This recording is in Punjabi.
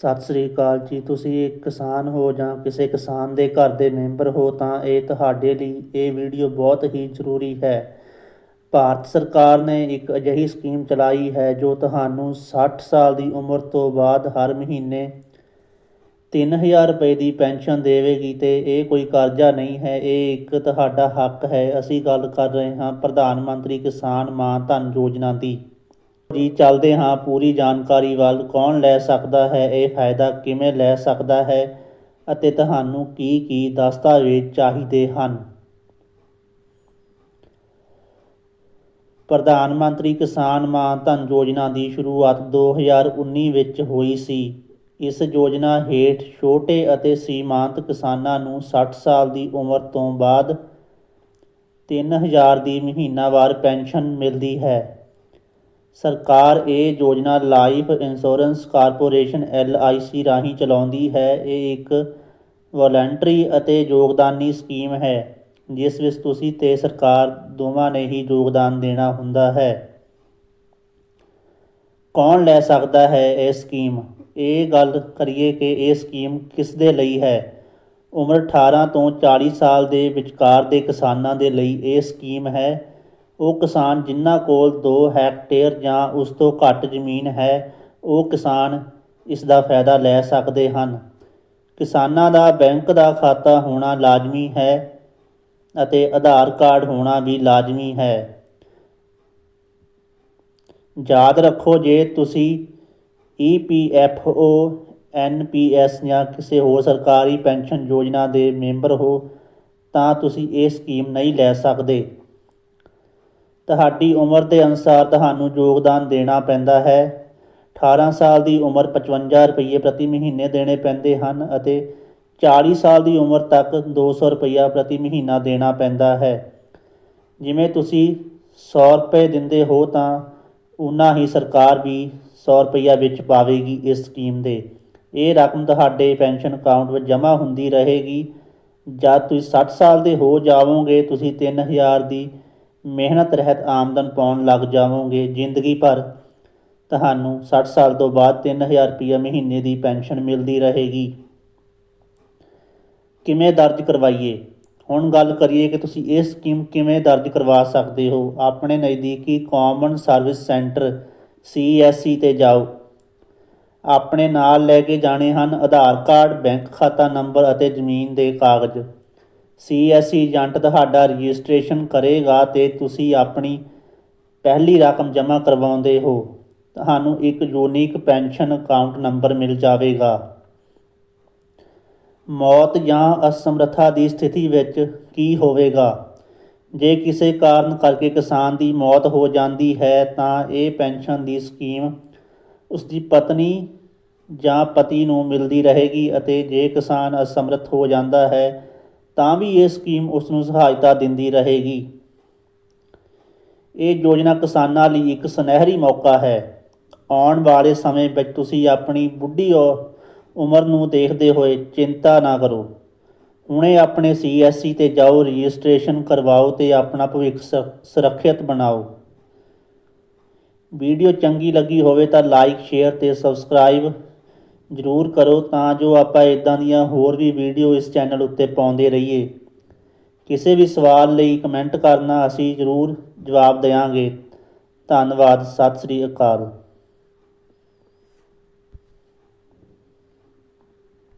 ਸਤਿ ਸ੍ਰੀ ਅਕਾਲ ਜੀ। ਤੁਸੀਂ ਇੱਕ ਕਿਸਾਨ ਹੋ ਜਾਂ ਕਿਸੇ ਕਿਸਾਨ ਦੇ ਘਰ ਦੇ ਮੈਂਬਰ ਹੋ ਤਾਂ ਇਹ ਤੁਹਾਡੇ ਲਈ ਇਹ ਵੀਡੀਓ ਬਹੁਤ ਹੀ ਜ਼ਰੂਰੀ ਹੈ। ਭਾਰਤ ਸਰਕਾਰ ਨੇ ਇੱਕ ਅਜਿਹੀ ਸਕੀਮ ਚਲਾਈ ਹੈ ਜੋ ਤੁਹਾਨੂੰ 60 ਸਾਲ ਦੀ ਉਮਰ ਤੋਂ ਬਾਅਦ ਹਰ ਮਹੀਨੇ 3000 ਰੁਪਏ ਦੀ ਪੈਨਸ਼ਨ ਦੇਵੇਗੀ ਤੇ ਇਹ ਕੋਈ ਕਰਜ਼ਾ ਨਹੀਂ ਹੈ, ਇਹ ਇੱਕ ਤੁਹਾਡਾ ਹੱਕ ਹੈ। ਅਸੀਂ ਗੱਲ ਕਰ ਰਹੇ ਹਾਂ ਪ੍ਰਧਾਨ ਮੰਤਰੀ ਕਿਸਾਨ ਮਾਨ ਧਨ ਯੋਜਨਾ ਦੀ। ਜੀ, ਚੱਲਦੇ ਹਾਂ। ਪੂਰੀ ਜਾਣਕਾਰੀ ਵੱਲ ਕੌਣ ਲੈ ਸਕਦਾ ਹੈ? ਇਹ ਫਾਇਦਾ ਕਿਵੇਂ ਲੈ ਸਕਦਾ ਹੈ? ਅਤੇ ਤੁਹਾਨੂੰ ਕੀ ਕੀ ਦਸਤਾਵੇਜ਼ ਚਾਹੀਦੇ ਹਨ? ਪ੍ਰਧਾਨ ਮੰਤਰੀ ਕਿਸਾਨ ਮਾਨ ਧਨ ਯੋਜਨਾ ਦੀ ਸ਼ੁਰੂਆਤ 2019 ਵਿੱਚ ਹੋਈ ਸੀ। ਇਸ ਯੋਜਨਾ ਹੇਠ ਛੋਟੇ ਅਤੇ ਸੀਮਾਂਤ ਕਿਸਾਨਾਂ ਨੂੰ 60 ਸਾਲ ਦੀ ਉਮਰ ਤੋਂ ਬਾਅਦ 3000 ਦੀ ਮਹੀਨਾਵਾਰ ਪੈਨਸ਼ਨ ਮਿਲਦੀ ਹੈ। ਸਰਕਾਰ ਇਹ ਯੋਜਨਾ life insurance corporation L I C ਰਾਹੀਂ ਚਲਾਉਂਦੀ ਹੈ। ਇਹ ਇੱਕ ਵਲੰਟਰੀ ਅਤੇ ਯੋਗਦਾਨੀ ਸਕੀਮ ਹੈ, ਜਿਸ ਵਿੱਚ ਤੁਸੀਂ ਤੇ ਸਰਕਾਰ ਦੋਵਾਂ ਨੇ ਹੀ ਯੋਗਦਾਨ ਦੇਣਾ ਹੁੰਦਾ ਹੈ। ਕੌਣ ਲੈ ਸਕਦਾ ਹੈ ਇਹ ਸਕੀਮ? ਇਹ ਗੱਲ ਕਰੀਏ ਕਿ ਇਹ ਸਕੀਮ ਕਿਸ ਦੇ ਲਈ ਹੈ? ਉਮਰ 18 ਤੋਂ 40 ਸਾਲ ਦੇ ਵਿਚਕਾਰ ਦੇ ਕਿਸਾਨਾਂ ਦੇ ਲਈ ਇਹ ਸਕੀਮ ਹੈ। ਉਹ ਕਿਸਾਨ ਜਿਨ੍ਹਾਂ ਕੋਲ 2 ਹੈਕਟੇਅਰ ਜਾਂ ਉਸ ਤੋਂ ਘੱਟ ਜ਼ਮੀਨ ਹੈ, ਉਹ ਕਿਸਾਨ ਇਸ ਦਾ ਫਾਇਦਾ ਲੈ ਸਕਦੇ ਹਨ। ਕਿਸਾਨਾਂ ਦਾ ਬੈਂਕ ਦਾ ਖਾਤਾ ਹੋਣਾ ਲਾਜ਼ਮੀ ਹੈ ਅਤੇ ਆਧਾਰ ਕਾਰਡ ਹੋਣਾ ਵੀ ਲਾਜ਼ਮੀ ਹੈ। ਯਾਦ ਰੱਖੋ, ਜੇ ਤੁਸੀਂ E EPFO NPS ਜਾਂ ਕਿਸੇ ਹੋਰ ਸਰਕਾਰੀ ਪੈਨਸ਼ਨ ਯੋਜਨਾ ਦੇ ਮੈਂਬਰ ਹੋ, ਤਾਂ ਤੁਸੀਂ ਇਹ ਸਕੀਮ ਨਹੀਂ ਲੈ ਸਕਦੇ। ਤੁਹਾਡੀ ਉਮਰ ਦੇ ਅਨੁਸਾਰ ਤੁਹਾਨੂੰ ਯੋਗਦਾਨ ਦੇਣਾ ਪੈਂਦਾ ਹੈ। 18 ਸਾਲ ਦੀ ਉਮਰ 55 ਰੁਪਏ ਪ੍ਰਤੀ ਮਹੀਨੇ ਦੇਣੇ ਪੈਂਦੇ ਹਨ ਅਤੇ 40 ਸਾਲ ਦੀ ਉਮਰ ਤੱਕ 200 ਰੁਪਇਆ ਪ੍ਰਤੀ ਮਹੀਨਾ ਦੇਣਾ ਪੈਂਦਾ ਹੈ। ਜਿਵੇਂ ਤੁਸੀਂ 100 ਰੁਪਏ ਦਿੰਦੇ ਹੋ ਤਾਂ ਉਨਾ ਹੀ ਸਰਕਾਰ ਵੀ 100 ਰੁਪਇਆ ਵਿੱਚ ਪਾਵੇਗੀ ਇਸ ਸਕੀਮ ਦੇ। ਇਹ ਰਕਮ ਤੁਹਾਡੇ ਪੈਨਸ਼ਨ ਅਕਾਊਂਟ ਵਿੱਚ ਜਮ੍ਹਾਂ ਹੁੰਦੀ ਰਹੇਗੀ। ਜਦ ਤੁਸੀਂ 60 ਸਾਲ ਦੇ ਹੋ ਜਾਵੋਗੇ, ਤੁਸੀਂ 3000 ਦੀ ਮਿਹਨਤ ਰਹਿਤ ਆਮਦਨ ਪਾਉਣ ਲੱਗ ਜਾਵੋਗੇ ਜ਼ਿੰਦਗੀ ਭਰ। ਤੁਹਾਨੂੰ 60 ਸਾਲ ਤੋਂ ਬਾਅਦ 3000 ਰੁਪਏ ਮਹੀਨੇ ਦੀ ਪੈਨਸ਼ਨ ਮਿਲਦੀ ਰਹੇਗੀ। ਕਿਵੇਂ ਦਰਜ ਕਰਵਾਈਏ? ਹੁਣ ਗੱਲ ਕਰੀਏ ਕਿ ਤੁਸੀਂ ਇਹ ਸਕੀਮ ਕਿਵੇਂ ਦਰਜ ਕਰਵਾ ਸਕਦੇ ਹੋ? ਆਪਣੇ ਨਜ਼ਦੀਕੀ ਕਾਮਨ ਸਰਵਿਸ ਸੈਂਟਰ CSC ਤੇ ਜਾਓ। ਆਪਣੇ ਨਾਲ ਲੈ ਕੇ ਜਾਣੇ ਹਨ ਆਧਾਰ ਕਾਰਡ, ਬੈਂਕ ਖਾਤਾ ਨੰਬਰ ਅਤੇ ਜ਼ਮੀਨ ਦੇ ਕਾਗਜ਼। CSC ਏਜੰਟ ਤੁਹਾਡਾ ਰਜਿਸਟ੍ਰੇਸ਼ਨ ਕਰੇਗਾ ਤੇ ਤੁਸੀਂ ਆਪਣੀ ਪਹਿਲੀ ਰਕਮ ਜਮ੍ਹਾਂ ਕਰਵਾਉਂਦੇ ਹੋ। ਤੁਹਾਨੂੰ ਇੱਕ ਯੂਨੀਕ ਪੈਨਸ਼ਨ ਅਕਾਊਂਟ ਨੰਬਰ ਮਿਲ ਜਾਵੇਗਾ। ਮੌਤ ਜਾਂ ਅਸਮਰੱਥਾ ਦੀ ਸਥਿਤੀ ਵਿੱਚ ਕੀ ਹੋਵੇਗਾ? ਜੇ ਕਿਸੇ ਕਾਰਨ ਕਰਕੇ ਕਿਸਾਨ ਦੀ ਮੌਤ ਹੋ ਜਾਂਦੀ ਹੈ, ਤਾਂ ਇਹ ਪੈਨਸ਼ਨ ਦੀ ਸਕੀਮ ਉਸ ਦੀ ਪਤਨੀ ਜਾਂ ਪਤੀ ਨੂੰ ਮਿਲਦੀ ਰਹੇਗੀ ਅਤੇ ਜੇ ਕਿਸਾਨ ਅਸਮਰੱਥ ਹੋ ਜਾਂਦਾ ਹੈ ਤਾਂ ਵੀ ਇਹ ਸਕੀਮ ਉਸ ਨੂੰ ਸਹਾਇਤਾ ਦਿੰਦੀ ਰਹੇਗੀ। ਇਹ ਯੋਜਨਾ ਕਿਸਾਨਾਂ ਲਈ ਇੱਕ ਸੁਨਹਿਰੀ ਮੌਕਾ ਹੈ। ਆਉਣ ਵਾਲੇ ਸਮੇਂ ਵਿੱਚ ਤੁਸੀਂ ਆਪਣੀ ਬੁੱਢੀ ਔ- ਉਮਰ ਨੂੰ ਦੇਖਦੇ ਹੋਏ ਚਿੰਤਾ ਨਾ ਕਰੋ। ਹੁਣੇ ਆਪਣੇ CSC ਤੇ ਜਾਓ, ਰਜਿਸਟ੍ਰੇਸ਼ਨ ਕਰਵਾਓ ਤੇ ਆਪਣਾ ਭਵਿੱਖ ਸ- ਸੁਰੱਖਿਅਤ ਬਣਾਓ। ਵੀਡੀਓ ਚੰਗੀ ਲੱਗੀ ਹੋਵੇ ਤਾਂ ਲਾਈਕ, ਸ਼ੇਅਰ ਤੇ ਸਬਸਕ੍ਰਾਈਬ ਜ਼ਰੂਰ ਕਰੋ ਤਾਂ ਜੋ ਆਪਾਂ ਇਦਾਂ ਦੀਆਂ ਹੋਰ ਵੀ ਵੀਡੀਓ ਇਸ ਚੈਨਲ ਉੱਤੇ ਪਾਉਂਦੇ ਰਹੀਏ। ਕਿਸੇ ਵੀ ਸਵਾਲ ਲਈ ਕਮੈਂਟ ਕਰਨਾ ਅਸੀਂ ਜ਼ਰੂਰ ਜਵਾਬ ਦੇਵਾਂਗੇ। ਧੰਨਵਾਦ, ਸਤਿ ਸ੍ਰੀ ਅਕਾਲ।